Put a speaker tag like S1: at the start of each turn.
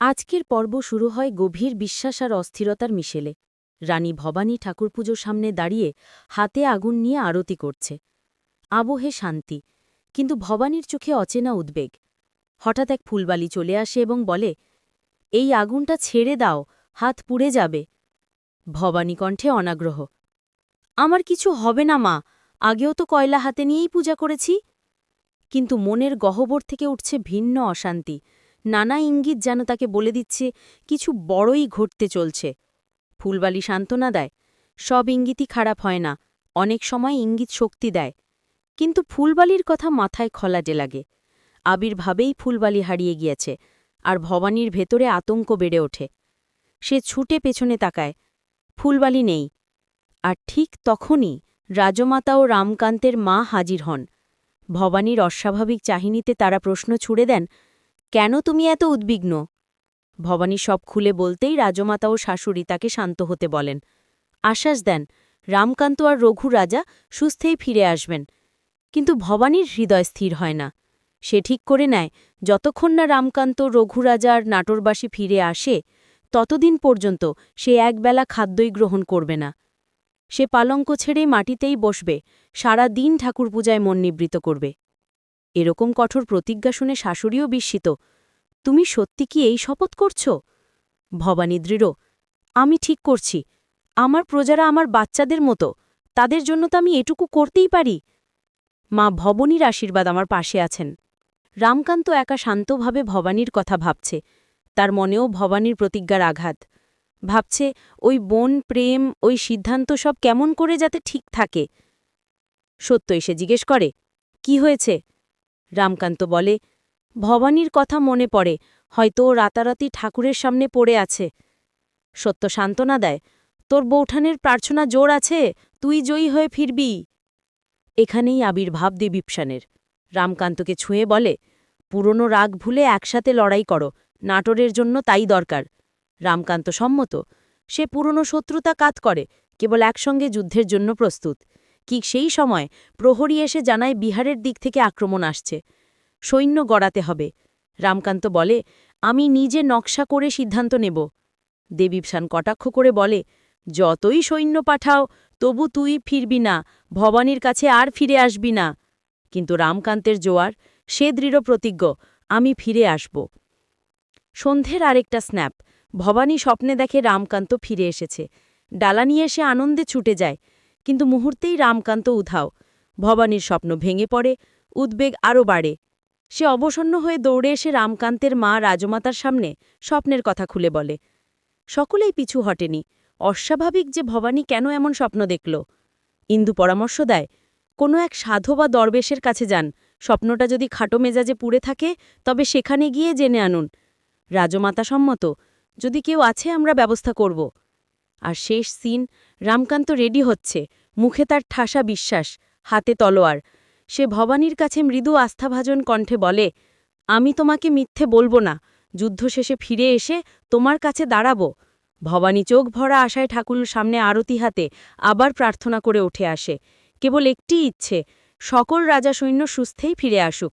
S1: আজকের পর্ব শুরু হয় গভীর বিশ্বাস আর অস্থিরতার মিশেলে। রানী ভবানী ঠাকুরপুজোর সামনে দাঁড়িয়ে হাতে আগুন নিয়ে আরতি করছে। আবহে শান্তি, কিন্তু ভবানীর চোখে অচেনা উদ্বেগ। হঠাৎ এক ফুলবালি চলে আসে এবং বলে, এই আগুনটা ছেড়ে দাও, হাত পুড়ে যাবে। ভবানী কণ্ঠে অনাগ্রহ, আমার কিছু হবে না মা, আগেও তো কয়লা হাতে নিয়েই পূজা করেছি। কিন্তু মনের গহ্বর থেকে উঠছে ভিন্ন অশান্তি। নানা ইঙ্গিত যেন তাকে বলে দিচ্ছে, কিছু বড়ই ঘটতে চলছে। ফুলবালি সান্ত্বনা দেয়, সব ইঙ্গিতই খারাপ হয় না, অনেক সময় ইঙ্গিত শক্তি দেয়। কিন্তু ফুলবালির কথা মাথায় খলাটে লাগে। আবির্ভাবেই ফুলবালি হারিয়ে গিয়েছে, আর ভবানীর ভেতরে আতঙ্ক বেড়ে ওঠে। সে ছুটে পেছনে তাকায়, ফুলবালি নেই। আর ঠিক তখনই রাজমাতা ও রামকান্তের মা হাজির হন। ভবানীর অস্বাভাবিক চাহিনীতে তারা প্রশ্ন ছুড়ে দেন কেন তুমি এত উদ্বিগ্ন? ভবানী সব খুলে বলতেই রাজমাতা ও শাশুড়ি তাকে শান্ত হতে বলেন। আশ্বাস দেন, রামকান্ত আর রঘু রাজা সুস্থেই ফিরে আসবেন। কিন্তু ভবানীর হৃদয় স্থির হয় না। সে ঠিক করে নেয়, যতক্ষণ না রামকান্ত, রঘু রাজা আর নাটোরবাসী ফিরে আসে, ততদিন পর্যন্ত সে একবেলা খাদ্যই গ্রহণ করবে না। সে পালঙ্ক ছেড়ে মাটিতেই বসবে সারা দিন ঠাকুর পূজায় মন নিবৃত করবে। এরকম কঠোর প্রতিজ্ঞা শুনে শাশুড়িও বিস্মিত। তুমি সত্যি কি এই শপথ করছ? ভবানী দৃঢ়, আমি ঠিক করছি। আমার প্রজারা আমার বাচ্চাদের মতো। তাদের জন্য তো আমি এটুকু করতেই পারি। মা ভবনীর আশীর্বাদ আমার পাশে আছেন। রামকান্ত একা শান্তভাবে ভবানীর কথা ভাবছে। তার মনেও ভবানীর প্রতিজ্ঞার আঘাত। ভাবছে, ওই বোন, প্রেম, ওই সিদ্ধান্ত সব কেমন করে যাতে ঠিক থাকে? সত্য এসে জিজ্ঞেস করে, কি হয়েছে? রামকান্ত বলে, ভবানীর কথা মনে পড়ে, হয়তো রাতারাতি ঠাকুরের সামনে পড়ে আছে। সত্য সান্ত্বনা দেয়, তোর বৌঠানের প্রার্থনা জোর আছে, তুই জয়ী হয়ে ফিরবি। এখানেই আবির্ভাব দে দেবীপসানের রামকান্তকে ছুঁয়ে বলে, পুরনো রাগ ভুলে একসাথে লড়াই করো, নাটোরের জন্য তাই দরকার। রামকান্ত সম্মত, সে পুরনো শত্রুতা কাত করে, কেবল একসঙ্গে যুদ্ধের জন্য প্রস্তুত। কি সেই সময় প্রহরী এসে জানায় বিহারের দিক থেকে আক্রমণ আসছে। সৈন্য গড়াতে হবে। রামকান্ত বলে, আমি নিজে নকশা করে সিদ্ধান্ত নেব। দেবীপসান কটাক্ষ করে বলে, যতই সৈন্য পাঠাও, তবু তুই ফিরবি না, ভবানীর কাছে আর ফিরে আসবি না। কিন্তু রামকান্তের জোয়ার, সে দৃঢ় প্রতিজ্ঞ, আমি ফিরে আসব। সন্ধ্যের আরেকটা স্ন্যাপ, ভবানী স্বপ্নে দেখে রামকান্ত ফিরে এসেছে। ডালা নিয়ে এসে আনন্দে ছুটে যায়। কিন্তু মুহূর্তেই রামকান্ত উধাও। ভবানীর স্বপ্ন ভেঙে পড়ে, উদ্বেগ আরও বাড়ে। সে অবসন্ন হয়ে দৌড়ে এসে রামকান্তের মা রাজমাতার সামনে স্বপ্নের কথা খুলে বলে, সকলেই পিছু হটেনি। অস্বাভাবিক যে ভবানী কেন এমন স্বপ্ন দেখল? ইন্দু পরামর্শ দেয়, কোনো এক সাধু বা দরবেশের কাছে যান। স্বপ্নটা যদি খাটো মেজাজে পুড়ে থাকে, তবে সেখানে গিয়ে জেনে আনুন। রাজমাতা সম্মত, যদি কেউ আছে আমরা ব্যবস্থা করব। আর শেষ সিন, রামকান্ত রেডি হচ্ছে। মুখে তার ঠাসা বিশ্বাস, হাতে তলোয়ার। সে ভবানীর কাছে মৃদু আস্থাভাজন কণ্ঠে বলে, আমি তোমাকে মিথ্যে বলব না। যুদ্ধ শেষে ফিরে এসে তোমার কাছে দাঁড়াবো। ভবানী চোখ ভরা আশায় ঠাকুরের সামনে আরতি হাতে আবার প্রার্থনা করে উঠে আসে। কেবল একটি ইচ্ছে, সকল রাজা সৈন্য সুস্থেই ফিরে আসুক।